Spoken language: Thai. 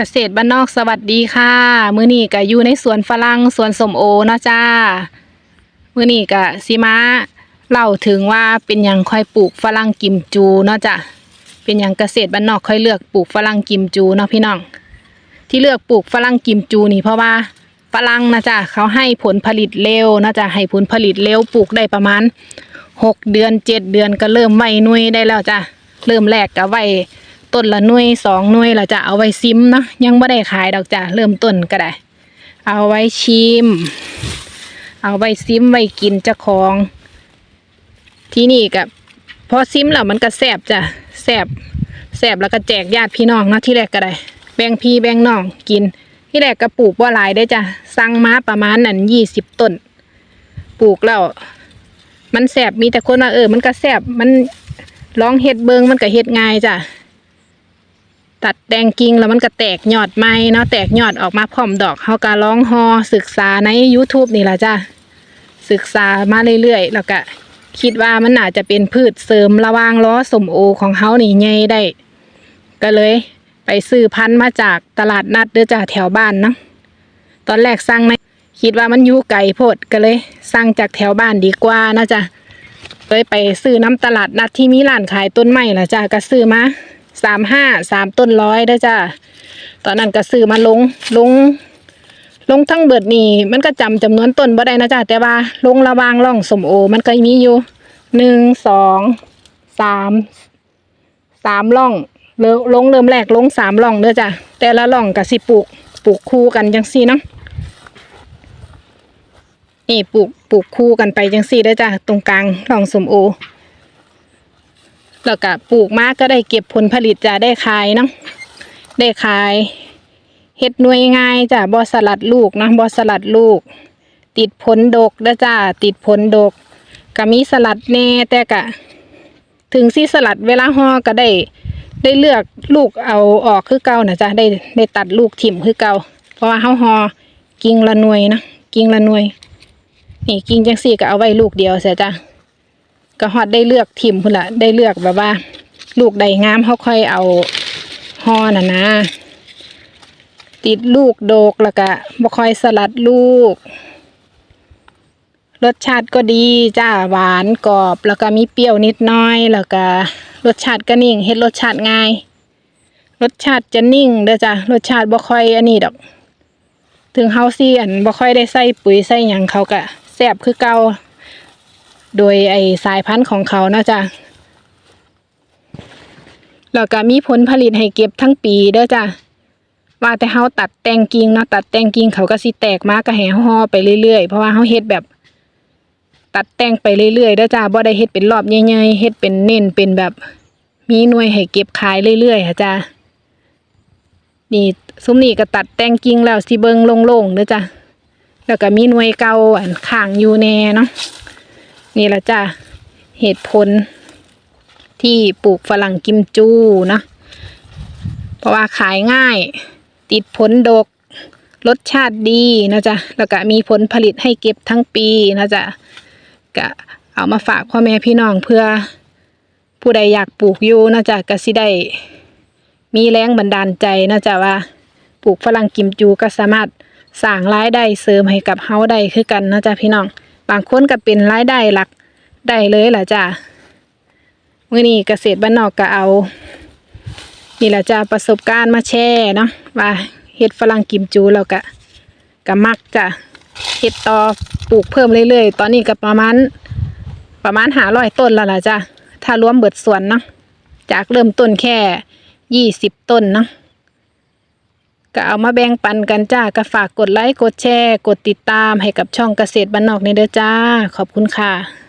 เกษตรบ้านนอกสวัสดีค่ะ มื้อนี้ก็อยู่ในสวนฝรั่งสวนสมโอเนาะจ้า มื้อนี้ก็สิมาเล่าถึงว่าเป็นหยังค่อยปลูกฝรั่งกิมจูเนาะจ้ะเป็นหยังเกษตรบ้านนอกค่อยเลือกปลูกฝรั่งกิมจูเนาะพี่น้อง ที่เลือกปลูกฝรั่งกิมจูนี่เพราะว่าฝรั่งนะจ้ะเขาให้ผลผลิตเร็วนะจ้ะให้ผลผลิตเร็วปลูกได้ประมาณหกเดือนเจ็ดเดือนก็เริ่มไว้หน่วยได้แล้วจ้ะเริ่มแรกก็ไว้ ต้นละหน่วยสองหน่วยและจะเอาไว้ซิมเนาะยังไม่ได้ขายดอกจ้ะเริ่มต้นก็ได้ เอาไว้ชิม เอาไว้ซิมไว้กินจ้าของ ที่นี่กับพอซิมแล้วมันก็แสบจ้ะแสบแสบแล้วก็แจกญาติพี่น้องเนาะที่แรกก็ได้ แบ่งพี่แบ่งน้องกิน ที่แรกก็ปลูกว่าหลายได้จ้ะสั่งมาประมาณนั่นยี่สิบต้น ปลูกแล้วมันแสบมีแต่คนว่าเออ มันก็แสบมันลองเฮ็ดเบิงมันก็เฮ็ดง่ายจ้ะ ตัดแดงกิ่งแล้วมันก็แตกยอดไม้เนาะแตกยอดออกมาพร้อมดอกเฮาก็ร้องฮอศึกษาใน YouTube นี่ล่ะจ้ะศึกษามาเรื่อยๆ แล้วก็คิดว่ามันน่าจะเป็นพืชเสริมระวางล้อสมโอของเฮานี่ใหญ่ได้ ก็เลย ไปซื้อพันธุ์มาจากตลาดนัดเด้อจ้าแถวบ้านเนาะตอนแรกสั่งในคิดว่ามันอยู่ไกลโพดก็เลยสั่งจากแถวบ้านดีกว่านะจ้ะเลยไปซื้อน้ำตลาดนัดที่มีร้านขายต้นไม้ละจ้าก็ซื้อมา สามห้าสามต้นร้อยเด้จ้าตอนนั้นก็ซื้อมาลงลง ลงทั้งเบิดนี่มันก็จำจำนวนต้นบ่ได้นะจ๊ะแต่ว่าลงระวางร่องสมโอ มันก็มีอยู่หนึ่งสองสามสามร่องเลงเริ่มแรกลงสามร่องเด้อจ้ะแต่ละร่องก็สิปลูกปลูกคู่กันจังซี่เนาะนี่ปลูกปลูกคู่กันไปจังซี่เด้จ้ะตรงกลางร่องสมโอ แล้วก็ปลูกมาก็ได้เก็บผลผลิตจะได้ขายเนาะได้ขายเฮ็ดหน่วยง่ายจ้ะบอสลัดลูกนะบอสลัดลูก ติดผลดกนะจ้าติดผลดกก็มีสลัดแน่แต่กะ ถึงสิสลัดเวลาห่อก็ได้ ได้เลือกลูกเอาออกคือเก่านะจ้ะได้ได้ตัดลูกถิ่มคือเก่าเพราะว่าเฮาห่อกิ่งละหน่วยนะกิ่งละหน่วยนี่กิ่งจังสี่ก็เอาไว้ลูกเดียวเสียจ้ะ ก็ฮอดได้เลือกถิ่มพุ่นละได้เลือกแบบว่า ลูกใดงามเฮาค่อยเอาห่อน่ะนะ ติดลูกโดกแล้วก็บ่ค่อยสลัดลูก รสชาติก็ดีจ้าหวานกรอบ แล้วก็มีเปรี้ยวนิดน้อย แล้วก็รสชาติก็นิ่งเฮ็ดรสชาติง่าย รสชาติจะนิ่งเด้อจ้ะรสชาติบ่ค่อยอันนี้ดอก ถึงเฮาสิอันบ่ค่อยได้ใส่ปุ๋ยใส่หยังเขาก็แซ่บคือเก่า โดยไอ้สายพันธุ์ของเขาเนาะจ้ะแล้วก็มีผลผลิตให้เก็บทั้งปีเด้อจ้ะว่าแต่เฮาตัดแต่งกิ่งเนาะตัดแต่งกิ่งเขาก็สิแตกมาก็ให้ห่อไปเรื่อยๆเพราะว่าเฮาเฮ็ดแบบ ตัดแต่งไปเรื่อยๆเด้อจ้าบ่ได้เฮ็ดเป็นรอบใหญ่ๆเฮ็ดเป็นเน้นเป็นแบบ มีหน่วยให้เก็บขายเรื่อยๆค่ะจ้านี่ซุ้มนี่ก็ตัดแต่งกิ่งแล้วสิเบิ่งโล่งๆเด้อจ้าแล้วก็มีหน่วยเก่าอันข้างอยู่แน่เนาะ นี่ละจ้าเหตุผลที่ปลูกฝรั่งกิมจูนะเพราะว่าขายง่าย ติดผลดก รสชาติดีนะจ๊ะแล้วก็มีผลผลิตให้เก็บทั้งปีนะจ๊ะก็เอามาฝากพ่อแม่พี่น้องเพื่อผู้ใดอยากปลูกอยู่นะจ๊ะก็สิได้มีแรงบันดาลใจนะจ๊ะว่า ปลูกฝรั่งกิมจูก็สามารถสร้างรายได้เสริมให้กับเฮาได้คือกันนะจ๊ะพี่น้อง บางคนก็เป็นรายได้หลักได้เลยล่ะจ้ะมื้อนี้เกษตรบ้านนอกก็เอา นี่แหละจ้ะประสบการณ์มาแชร์เนาะว่าเฮ็ดฝรั่งกิมจูแล้วก็ก็มักจ้ะเฮ็ดต่อปลูกเพิ่มเรื่อยๆ ตอนนี้ก็ประมาณประมาณหาร้อยต้นแล้วล่ะจ้ะถ้ารวมเบิดสวนเนาะจากเริ่มต้นแค่ยี่สิบต้นเนาะ ก็เอามาแบ่งปันกันจ้าก็ฝากกดไลค์กดแชร์ กดติดตามให้กับช่องเกษตรบ้านนอกในเด้อจ้า ขอบคุณค่ะ